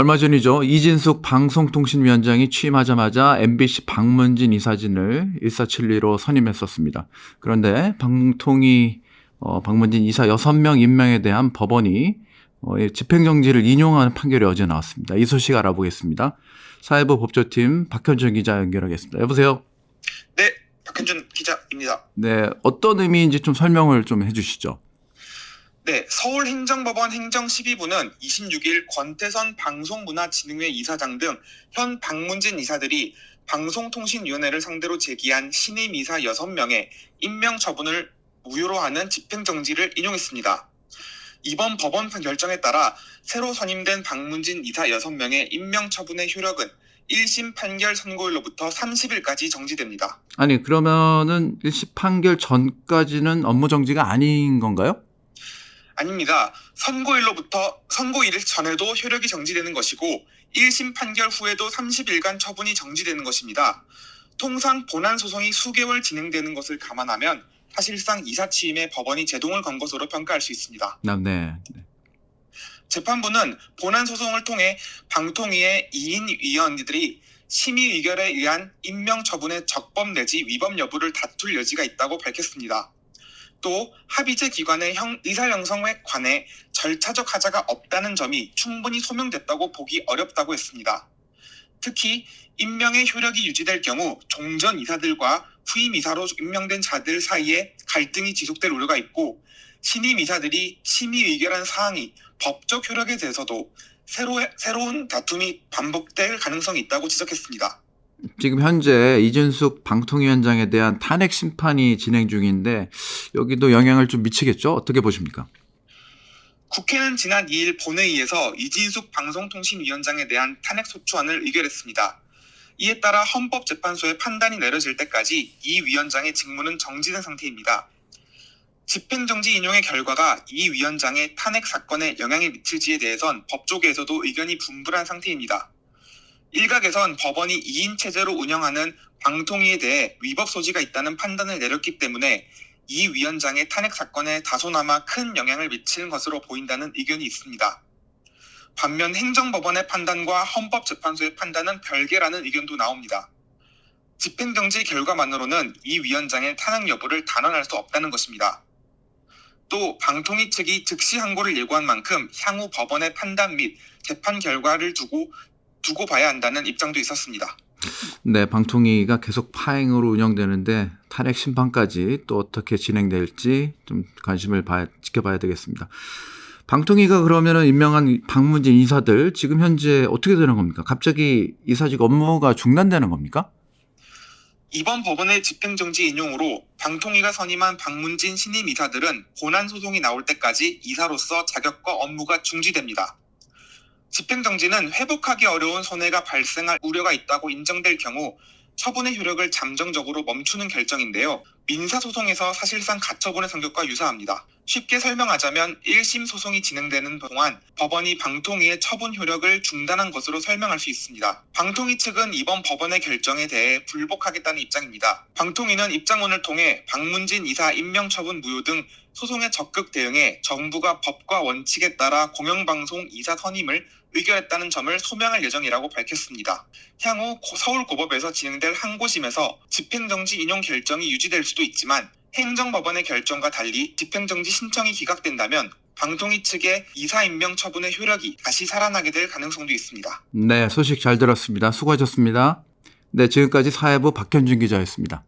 얼마 전이죠. 이진숙 방송통신위원장이 취임하자마자 MBC 박문진 이사진을 1472로 선임했었습니다. 그런데 방통위 어, 박문진 이사 6명 임명에 대한 법원이 어, 이 집행정지를 인용하는 판결이 어제 나왔습니다. 이 소식 알아보겠습니다. 사회부 법조팀 박현준 기자 연결하겠습니다. 여보세요? 네, 박현준 기자입니다. 네, 어떤 의미인지 좀 설명을 좀 해주시죠. 네, 서울행정법원 행정 12부는 26일 권태선 방송문화진흥회 이사장 등 현 박문진 이사들이 방송통신위원회를 상대로 제기한 신임 이사 6명의 임명 처분을 무효로 하는 집행정지를 인용했습니다. 이번 법원 결정에 따라 새로 선임된 박문진 이사 6명의 임명 처분의 효력은 1심 판결 선고일로부터 30일까지 정지됩니다. 아니 그러면은 1심 판결 전까지는 업무 정지가 아닌 건가요? 아닙니다. 선고일로부터 선고일 전에도 효력이 정지되는 것이고 1심 판결 후에도 30일간 처분이 정지되는 것입니다. 통상 본안 소송이 수개월 진행되는 것을 감안하면 사실상 이사 취임에 법원이 제동을 건 것으로 평가할 수 있습니다. 아, 네. 재판부는 본안 소송을 통해 방통위의 2인 위원들이 심의 의결에 의한 임명 처분의 적법 내지 위법 여부를 다툴 여지가 있다고 밝혔습니다. 또 합의제 기관의 형, 의사 형성에 관해 절차적 하자가 없다는 점이 충분히 소명됐다고 보기 어렵다고 했습니다. 특히 임명의 효력이 유지될 경우 종전 이사들과 후임 이사로 임명된 자들 사이에 갈등이 지속될 우려가 있고 신임 이사들이 심의 의결한 사항이 법적 효력에 대해서도 새로, 새로운 다툼이 반복될 가능성이 있다고 지적했습니다. 지금 현재 이준숙 방통위원장에 대한 탄핵 심판이 진행 중인데 여기도 영향을 좀 미치겠죠? 어떻게 보십니까? 국회는 지난 2일 본회의에서 이진숙 방송통신위원장에 대한 탄핵 소추안을 의결했습니다. 이에 따라 헌법재판소의 판단이 내려질 때까지 이 위원장의 직무는 정지된 상태입니다. 집행정지 인용의 결과가 이 위원장의 탄핵 사건에 영향이 미칠지에 대해선 법조계에서도 의견이 분분한 상태입니다. 일각에선 법원이 2인 체제로 운영하는 방통위에 대해 위법 소지가 있다는 판단을 내렸기 때문에 이 위원장의 탄핵 사건에 다소나마 큰 영향을 미치는 것으로 보인다는 의견이 있습니다. 반면 행정법원의 판단과 헌법재판소의 판단은 별개라는 의견도 나옵니다. 집행정지 결과만으로는 이 위원장의 탄핵 여부를 단언할 수 없다는 것입니다. 또 방통위 측이 즉시 항고를 예고한 만큼 향후 법원의 판단 및 재판 결과를 두고 두고 봐야 한다는 입장도 있었습니다. 네, 방통위가 계속 파행으로 운영되는데 탄핵 심판까지 또 어떻게 진행될지 좀 관심을 봐, 지켜봐야 되겠습니다. 방통위가 그러면은 임명한 방문진 이사들 지금 현재 어떻게 되는 겁니까? 갑자기 이사직 업무가 중단되는 겁니까? 이번 법원의 집행정지 인용으로 방통위가 선임한 박문진 신임 이사들은 본안 소송이 나올 때까지 이사로서 자격과 업무가 중지됩니다. 집행정지는 회복하기 어려운 손해가 발생할 우려가 있다고 인정될 경우 처분의 효력을 잠정적으로 멈추는 결정인데요. 민사소송에서 사실상 가처분의 성격과 유사합니다. 쉽게 설명하자면 1심 소송이 진행되는 동안 법원이 방통위의 처분 효력을 중단한 것으로 설명할 수 있습니다. 방통위 측은 이번 법원의 결정에 대해 불복하겠다는 입장입니다. 방통위는 입장문을 통해 박문진 이사 임명 처분 무효 등 소송에 적극 대응해 정부가 법과 원칙에 따라 공영방송 이사 선임을 의결했다는 점을 소명할 예정이라고 밝혔습니다. 향후 고- 서울고법에서 진행될 항고심에서 집행정지 인용 결정이 유지될 수도 있지만 행정법원의 결정과 달리 집행정지 신청이 기각된다면 방통위 측의 이사 임명 처분의 효력이 다시 살아나게 될 가능성도 있습니다. 네, 소식 잘 들었습니다. 수고하셨습니다. 네, 지금까지 사회부 박현준 기자였습니다.